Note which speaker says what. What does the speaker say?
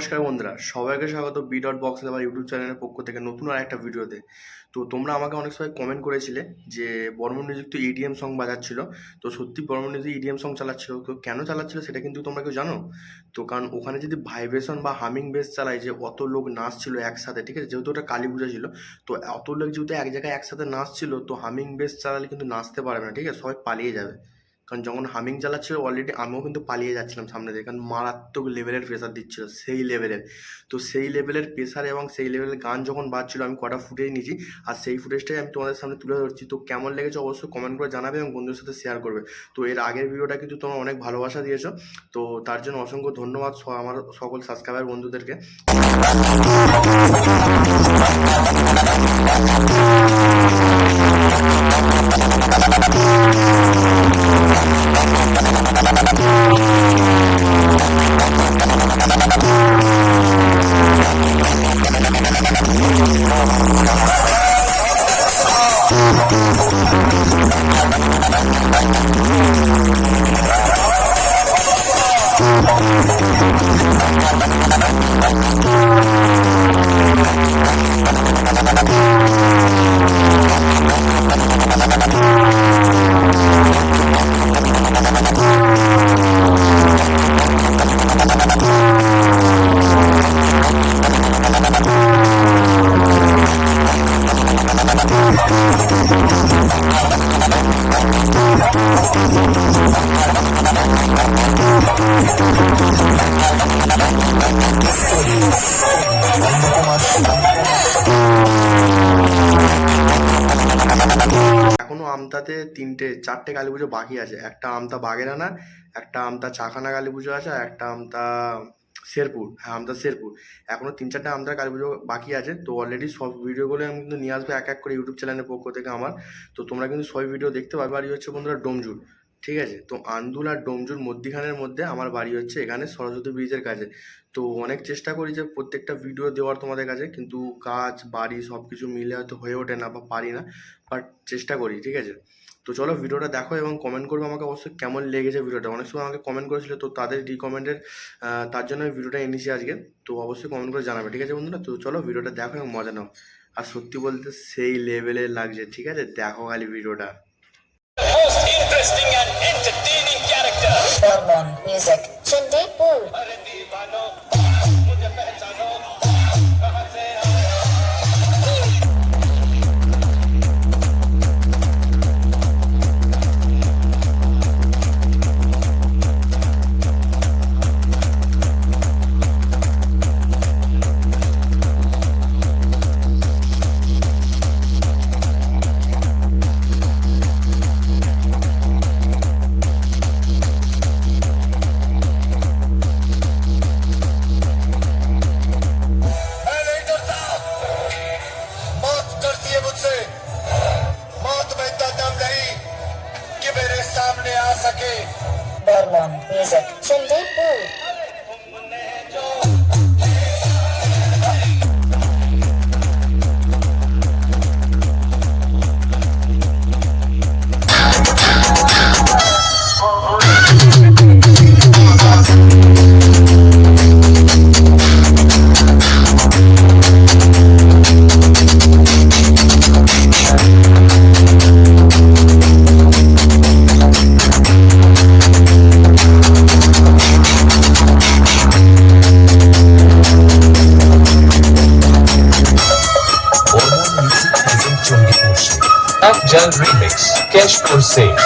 Speaker 1: নমস্কার বন্ধুরা, সবাইকে স্বাগত বি ডট বক্স আমার ইউটিউব চ্যানেলের পক্ষ থেকে নতুন আর একটা ভিডিওতে। তো তোমরা আমাকে অনেক সময় কমেন্ট করেছিলে যে বর্মন মিউজিক তো ইডিএম সং বাজাচ্ছিল। তো সত্যি বর্মন মিউজিক ইডিএম সং চালাচ্ছিল, তো কেন চালাচ্ছিল সেটা কিন্তু তোমরা কেউ জানো? তো কারণ ওখানে যদি ভাইব্রেশন বা হামিং বেস চালায় যে অত লোক নাচছিল একসাথে, ঠিক আছে? যেহেতু ওটা কালী পূজা ছিল, তো অত লোক যেহেতু এক জায়গায় একসাথে নাচছিল, তো হামিং বেস চালালে কিন্তু নাচতে পারবে না, ঠিক আছে? সবাই পালিয়ে যাবে। কারণ যখন হামিং চালাচ্ছিল অলরেডি আমিও কিন্তু পালিয়ে যাচ্ছিলাম সামনে দিয়ে। কারণ মারাত্মক লেভেলের প্রেশার দিচ্ছিল, সেই লেভেলের তো সেই লেভেলের প্রেশার এবং সেই লেভেলের গান যখন বাজছিল, আমি কটা ফুটেজ নিয়েছি, আর সেই ফুটেজটাই আমি তোমাদের সামনে তুলে ধরছি। তো কেমন লেগেছে অবশ্যই কমেন্ট করে জানাবে এবং বন্ধুদের সাথে শেয়ার করবে। তো এর আগের ভিডিওটা কিন্তু তোমরা অনেক ভালোবাসা দিয়েছ। তো তার জন্য অসংখ্য ধন্যবাদ আমার সকল সাবস্ক্রাইবার বন্ধুদেরকে। এখনও আমতাতে তিনটে, চারটে কালী পুজো বাকি আছে। একটা আমতা বাগেরানা, একটা আমতা চাখানা কালী পুজো আছে, আর একটা আমতা শেরপুর হ্যাঁ আমতা শেরপুর। এখনও তিন চারটে আমতার কালী পুজো বাকি আছে। তো অলরেডি সব ভিডিওগুলো আমি কিন্তু নিয়ে আসব এক এক করে ইউটিউব চ্যানেলের পক্ষ থেকে আমার। তো তোমরা কিন্তু সব ভিডিও দেখতে পারবে। আর হচ্ছে বন্ধুরা ডোমজুর। ঠিক আছে? তো আন্দুল আর ডোমজুর মধ্যিখানের মধ্যে আমার বাড়ি হচ্ছে এখানে সরস্বতী ব্রিজের কাছে। তো অনেক চেষ্টা করি যে প্রত্যেকটা ভিডিও দেওয়ার তোমাদের কাছে, কিন্তু কাজ, বাড়ি সব কিছু মিলে হয়তো হয়ে ওঠে না বা পারি না বাট চেষ্টা করি, ঠিক আছে? তো চলো ভিডিওটা দেখো এবং কমেন্ট করবে আমাকে অবশ্যই কেমন লেগেছে ভিডিওটা। অনেক সময় আমাকে কমেন্ট করেছিল, তো তাদের রিকমেন্ডের তার জন্য আমি ভিডিওটা এনেছি আজকে। তো অবশ্যই কমেন্ট করে জানাবে, ঠিক আছে বন্ধুরা? তো চলো ভিডিওটা দেখো এবং মজা নাও। আর সত্যি বলতে সেই লেভেলে লাগছে, ঠিক আছে? দেখো খালি ভিডিওটা।
Speaker 2: Interesting and entertaining character.
Speaker 3: Hormone Music. Chandipur
Speaker 2: अरे
Speaker 3: Um, music.
Speaker 4: F. Jal Remix, Keshpur Singh.